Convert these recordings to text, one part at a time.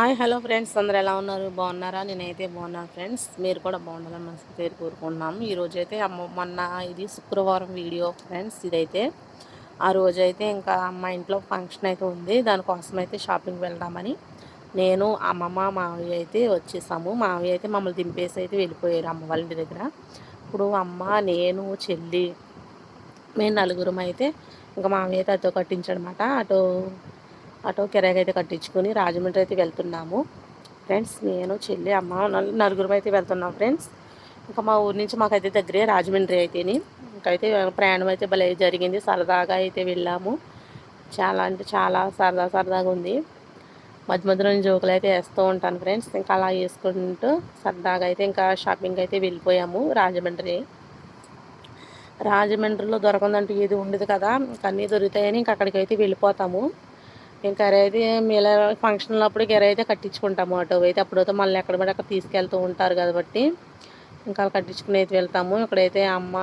Hi hello friends. అందరు ఎలా ఉన్నారు? బాగున్నారా? నేనైతే బాగున్నాను ఫ్రెండ్స్. మీరు కూడా బాగుండాలని మనసు పేరు కోరుకుంటున్నాము ఈరోజు అయితే అమ్మ మొన్న ఇది శుక్రవారం వీడియో ఫ్రెండ్స్. ఇదైతే ఆ రోజు అయితే ఇంకా అమ్మ ఇంట్లో ఫంక్షన్ అయితే ఉంది. దానికోసం అయితే షాపింగ్ వెళ్దామని నేను అమ్మమ్మ మావయ్య అయితే వచ్చేసాము. మావయ్య అయితే మమ్మల్ని దింపేసి అయితే వెళ్ళిపోయారు అమ్మ వాళ్ళ ఇంటి దగ్గర. ఇప్పుడు అమ్మ నేను చెల్లి మేము నలుగురం అయితే ఇంకా మావయ్య అయితే అటో కట్టించడమాట అటు ఆటో కిరాయి అయితే కట్టించుకొని రాజమండ్రి అయితే వెళ్తున్నాము. ఫ్రెండ్స్ నేను చెల్లి అమ్మ నలుగురం అయితే వెళ్తున్నాం ఫ్రెండ్స్. ఇంకా మా ఊరి నుంచి మాకైతే దగ్గరే రాజమండ్రి అయితేని. ఇంకైతే ప్రయాణం అయితే భలే జరిగింది. సరదాగా అయితే వెళ్ళాము. చాలా అంటే చాలా సరదా సరదాగా ఉంది. మధ్య మధ్యలో జోకులు అయితే వేస్తూ ఉంటాను ఫ్రెండ్స్. ఇంకా అలా వేసుకుంటూ సరదాగా అయితే ఇంకా షాపింగ్ అయితే వెళ్ళిపోయాము రాజమండ్రి. రాజమండ్రిలో దొరకందంటూ ఏది ఉండదు కదా. ఇంకా అన్నీ దొరుకుతాయని ఇంకా అక్కడికి అయితే వెళ్ళిపోతాము. ఇంకా అయితే మీలా ఫంక్షన్ అప్పుడు గెర అయితే కట్టించుకుంటాము ఆటో అయితే అప్పుడైతే మళ్ళీ ఎక్కడ పడి అక్కడ తీసుకెళ్తూ ఉంటారు కాబట్టి ఇంకా కట్టించుకుని అయితే వెళ్తాము. ఇక్కడైతే అమ్మ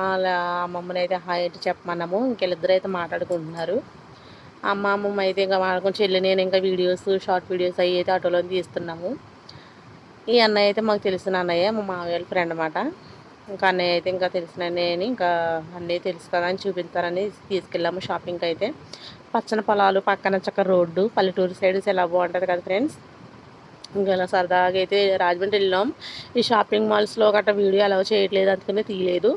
అమ్మమ్మని అయితే హాయ్ అయితే చెప్పమన్నాము. ఇంకెళ్ళిద్దరు అయితే మాట్లాడుకుంటున్నారు. అమ్మ అమ్మమ్మ అయితే ఇంకా మాట్లాడుకుని చెల్లి నేను ఇంకా వీడియోస్ షార్ట్ వీడియోస్ అవి అయితే ఆటోలో తీస్తున్నాము. ఈ అన్నయ్య అయితే మాకు తెలిసిన అన్నయ్య మా మావయ్య ఫ్రెండ్ అన్నమాట. ఇంకా అన్నయ్య అయితే ఇంకా తెలిసిన అన్నయ్యని ఇంకా అన్నయ్య తెలుసు కదా అని చూపిస్తారని తీసుకెళ్ళాము షాపింగ్కి అయితే. పచ్చని పొలాలు పక్కన చక్క రోడ్డు పల్లెటూరు సైడ్స్ ఎలా బాగుంటుంది కదా ఫ్రెండ్స్? ఇంకా ఇలా సరదాగా అయితే రాజమండ్రి వెళ్ళాం. ఈ షాపింగ్ మాల్స్లో గట్రా వీడియో అలౌ చేయట్లేదు అందుకనే తీయలేదు.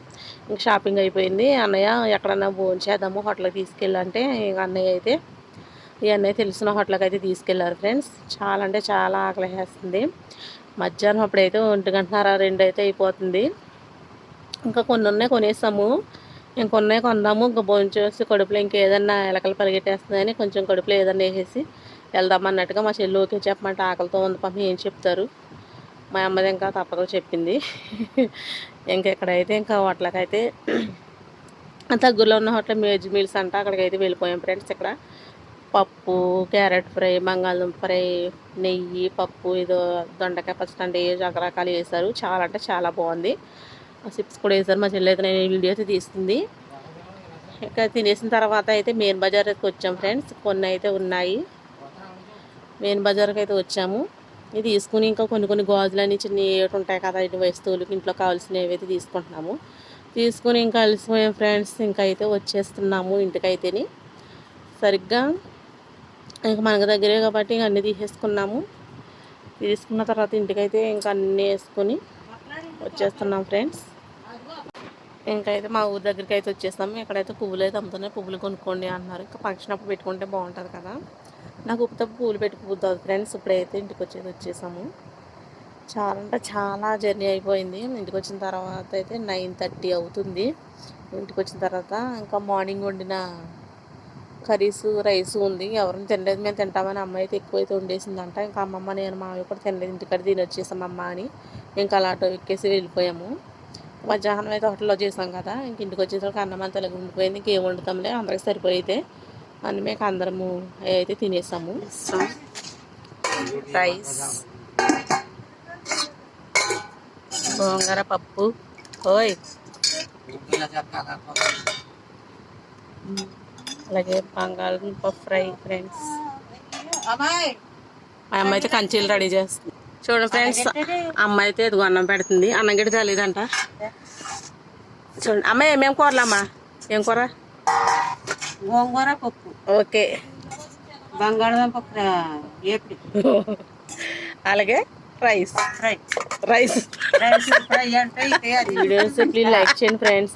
ఇంకా షాపింగ్ అయిపోయింది. అన్నయ్య ఎక్కడన్నా భోజనం చేద్దాము హోటల్కి తీసుకెళ్ళంటే ఇంకా అన్నయ్య అయితే ఈ అన్నయ్య తెలిసిన హోటల్కి అయితే తీసుకెళ్ళారు ఫ్రెండ్స్. చాలా అంటే చాలా ఆకలి వేస్తుంది. మధ్యాహ్నం అప్పుడైతే ఒంటి గంటన్నర రెండు అయితే అయిపోతుంది. ఇంకా కొన్ని ఉన్నాయి కొనేసాము ఇంకొన్నాయి కొందాము. ఇంకా భోంచేసి కడుపులో ఇంకేదన్నా ఎలకలు పరిగెట్టేస్తుందని కొంచెం కడుపులో ఏదన్నా వేసేసి వెళ్దామన్నట్టుగా మా చెల్లి ఓకే చెప్పమంటే ఆకలితో ఉంది పాపం ఏం చెప్తారు? మా అమ్మది ఇంకా తప్పదు చెప్పింది. ఇంకా ఇక్కడైతే ఇంకా హోటల్కైతే దగ్గరలో ఉన్న హోటల్ మేజ్ మీల్స్ అంట అక్కడికైతే వెళ్ళిపోయాం ఫ్రెండ్స్ ఇక్కడ. పప్పు క్యారెట్ ఫ్రై బంగాళదుంప ఫ్రై నెయ్యి పప్పు ఏదో దొండకాయ పచ్చడి రకరకాలు వేశారు. చాలా అంటే చాలా బాగుంది. సిప్స్ కూడా వేసారు మా చెల్లి అయితే నేను వీడియో అయితే తీస్తుంది. ఇంకా తినేసిన తర్వాత అయితే మెయిన్ బజార్ అయితే వచ్చాం ఫ్రెండ్స్. కొన్ని అయితే ఉన్నాయి. మెయిన్ బజార్కి అయితే వచ్చాము. ఇది తీసుకుని ఇంకా కొన్ని కొన్ని గాజులని చిన్న ఏటి ఉంటాయి కదా ఇటు వస్తువులు ఇంట్లో కావాల్సినవి అయితే తీసుకుంటున్నాము. తీసుకుని ఇంకా కలిసిపోయాం ఫ్రెండ్స్. ఇంకా అయితే వచ్చేస్తున్నాము ఇంటికైతేని. సరిగ్గా ఇంకా మనకు దగ్గరే కాబట్టి ఇంక అన్నీ తీసేసుకున్నాము. తీసుకున్న తర్వాత ఇంటికైతే ఇంకా అన్నీ వేసుకొని వచ్చేస్తున్నాం ఫ్రెండ్స్. ఇంకైతే మా ఊరి దగ్గరికి అయితే వచ్చేస్తాము ఇక్కడైతే పువ్వులు అయితే అమ్ముతున్నాయి. పువ్వులు కొనుక్కోండి అన్నారు. ఇంకా ఫంక్షన్ అప్పుడు పెట్టుకుంటే బాగుంటుంది కదా. నాకు ఉప్పు పువ్వులు పెట్టుకుపోతుంది ఫ్రెండ్స్. ఇప్పుడైతే ఇంటికి వచ్చేది వచ్చేసాము. చాలా అంటే చాలా జర్నీ అయిపోయింది. ఇంటికి వచ్చిన తర్వాత అయితే నైన్ థర్టీ అవుతుంది. ఇంటికి వచ్చిన తర్వాత ఇంకా మార్నింగ్ వండిన కర్రీస్ రైస్ ఉంది. ఎవరిని తినలేదు. మేము తింటామని అమ్మ అయితే ఎక్కువైతే వండేసిందంట. ఇంకా అమ్మమ్మ నేను మావి కూడా తినలేదు. ఇంటికాడ తిని వచ్చేసాం అమ్మ అని. ఇంకా అలా ఆటో ఎక్కేసి వెళ్ళిపోయాము. మధ్యాహ్నం అయితే హోటల్లో చేసాం కదా ఇంక ఇంటికి వచ్చేసరికి అన్నం అంతా ఉండిపోయింది ఇంకేం వండుతాంలే అందరికి సరిపోయితే అని మేము అందరము అయితే తినేసాము. రైస్ గోంగూర పప్పు. ఓయ్. అలాగే బంగాళదుంప ఫ్రై ఫ్రెండ్స్. మా అమ్మ అయితే కంచీలు రెడీ చేస్తుంది. చూడండి ఫ్రెండ్స్ అమ్మ అయితే ఎదుగు అన్నం పెడుతుంది. అన్నం గడి తెలియదంట చూడండి అమ్మ ఏమేం కూరలమ్మా ఏం కూర? గోంగూర పప్పు. ఓకే. బంగాళదుంప అలాగే rice. Fry rice. Rice fry అంటే ఇదే అది. వీడియోస్ ప్లీజ్ లైక్ చేయండి ఫ్రెండ్స్.